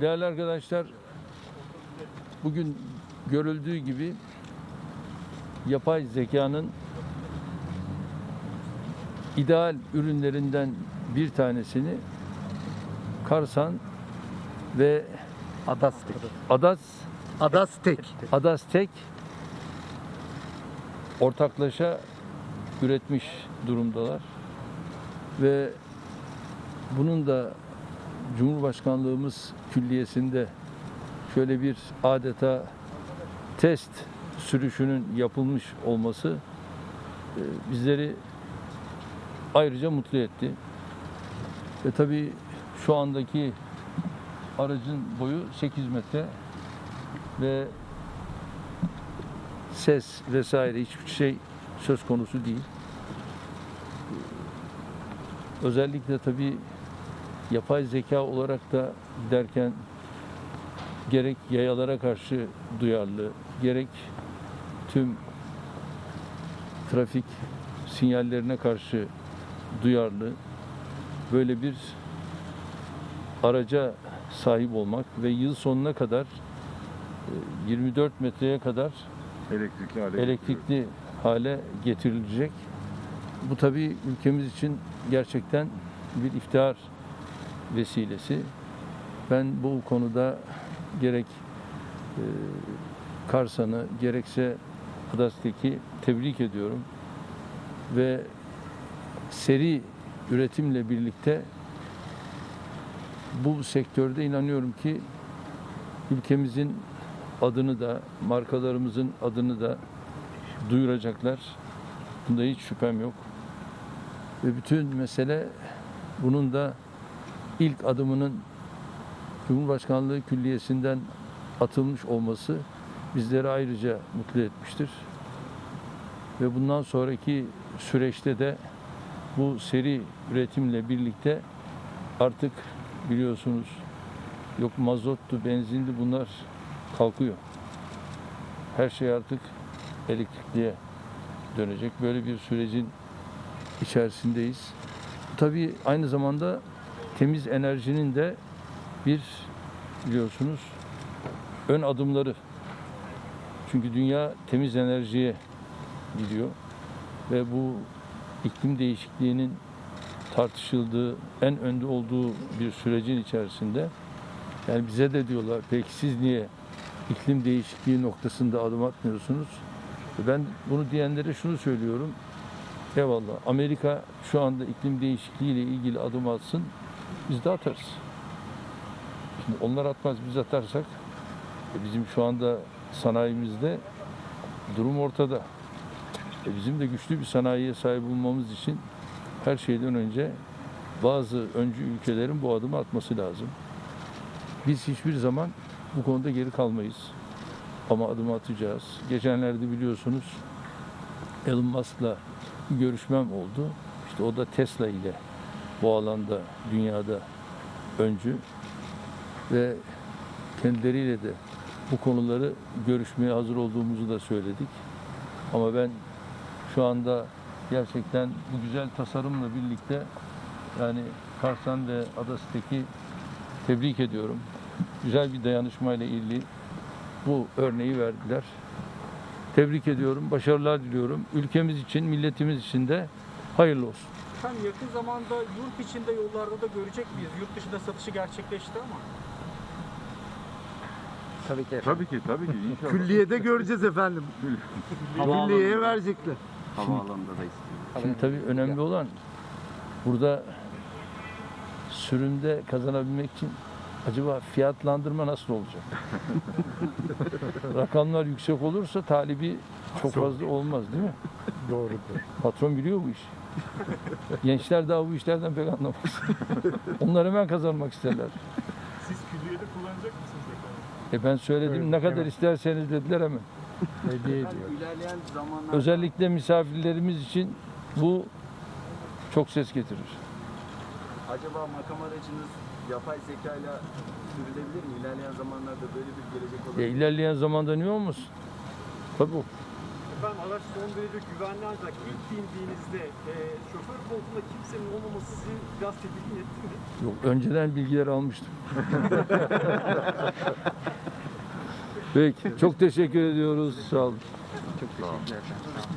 Değerli arkadaşlar, bugün görüldüğü gibi yapay zekanın ideal ürünlerinden bir tanesini Karsan ve Adastek. Adas Adastek. Adastek ortaklaşa üretmiş durumdalar. Ve bunun da Cumhurbaşkanlığımız külliyesinde şöyle bir adeta test sürüşünün yapılmış olması e, bizleri ayrıca mutlu etti. Ve tabii şu andaki aracın boyu 8 metre ve ses vesaire hiçbir şey söz konusu değil. Özellikle tabii yapay zeka olarak da giderken gerek yayalara karşı duyarlı, gerek tüm trafik sinyallerine karşı duyarlı böyle bir araca sahip olmak ve yıl sonuna kadar e, 24 metreye kadar Elektrikli hale elektrikli hale getirilecek. Bu tabii ülkemiz için gerçekten bir iftihar vesilesi. Ben bu konuda gerek e, Karsan'ı gerekse Adas'taki tebrik ediyorum. Ve seri üretimle birlikte bu sektörde inanıyorum ki ülkemizin adını da markalarımızın adını da duyuracaklar. Bunda hiç şüphem yok. Ve bütün mesele bunun da ilk adımının Cumhurbaşkanlığı Külliyesi'nden atılmış olması bizleri ayrıca mutlu etmiştir. Ve bundan sonraki süreçte de bu seri üretimle birlikte artık biliyorsunuz yok mazottu, benzindi bunlar kalkıyor. Her şey artık elektrikliye dönecek. Böyle bir sürecin içerisindeyiz. Tabii aynı zamanda temiz enerjinin de bir biliyorsunuz ön adımları. Çünkü dünya temiz enerjiye gidiyor ve bu iklim değişikliğinin tartışıldığı, en önde olduğu bir sürecin içerisinde yani bize de diyorlar peki siz niye iklim değişikliği noktasında adım atmıyorsunuz? Ben bunu diyenlere şunu söylüyorum. Eyvallah. Amerika şu anda iklim değişikliği ile ilgili adım atsın. Biz de atarız. Şimdi onlar atmaz biz atarsak e, bizim şu anda sanayimizde durum ortada. E, bizim de güçlü bir sanayiye sahip olmamız için her şeyden önce bazı öncü ülkelerin bu adımı atması lazım. Biz hiçbir zaman bu konuda geri kalmayız. Ama adım atacağız. Geçenlerde biliyorsunuz Elon Musk'la bir görüşmem oldu. İşte o da Tesla ile bu alanda dünyada öncü ve kendileriyle de bu konuları görüşmeye hazır olduğumuzu da söyledik. Ama ben şu anda gerçekten bu güzel tasarımla birlikte yani Karsan ve Adası'daki tebrik ediyorum. Güzel bir dayanışmayla ilgili bu örneği verdiler. Tebrik ediyorum, başarılar diliyorum. Ülkemiz için, milletimiz için de hayırlı olsun. Efendim yakın zamanda yurt içinde yollarda da görecek miyiz? Yurt dışında satışı gerçekleşti ama. Tabii ki. Tabii ki tabii ki inşallah. Külliyede göreceğiz efendim. Külliyeye verecekler. Havaalanında da istiyor. Şimdi tabii önemli olan burada sürümde kazanabilmek için acaba fiyatlandırma nasıl olacak? Rakamlar yüksek olursa talibi çok fazla olmaz değil mi? Doğrudur. Patron biliyor bu işi. Gençler daha bu işlerden pek anlamaz. Onlar hemen kazanmak isterler. Siz külliyede kullanacak mısınız efendim? E ben söyledim Evet, ne kadar evet. isterseniz dediler hemen. Hediye ediyor. ilerleyen zamanlarda Özellikle misafirlerimiz için bu çok ses getirir. Acaba makam aracınız yapay zeka ile sürülebilir mi? İlerleyen zamanlarda böyle bir gelecek E, olabilir mi? ilerleyen zamanda niye olmasın? Tabii. Araç son derece güvenli ancak ilk bindiğinizde e, şoför koltuğunda kimsenin olmaması sizi biraz tedirgin etti mi? Yok, önceden bilgiler almıştım. Peki, çok teşekkür ediyoruz. Sağ olun. Çok teşekkürler.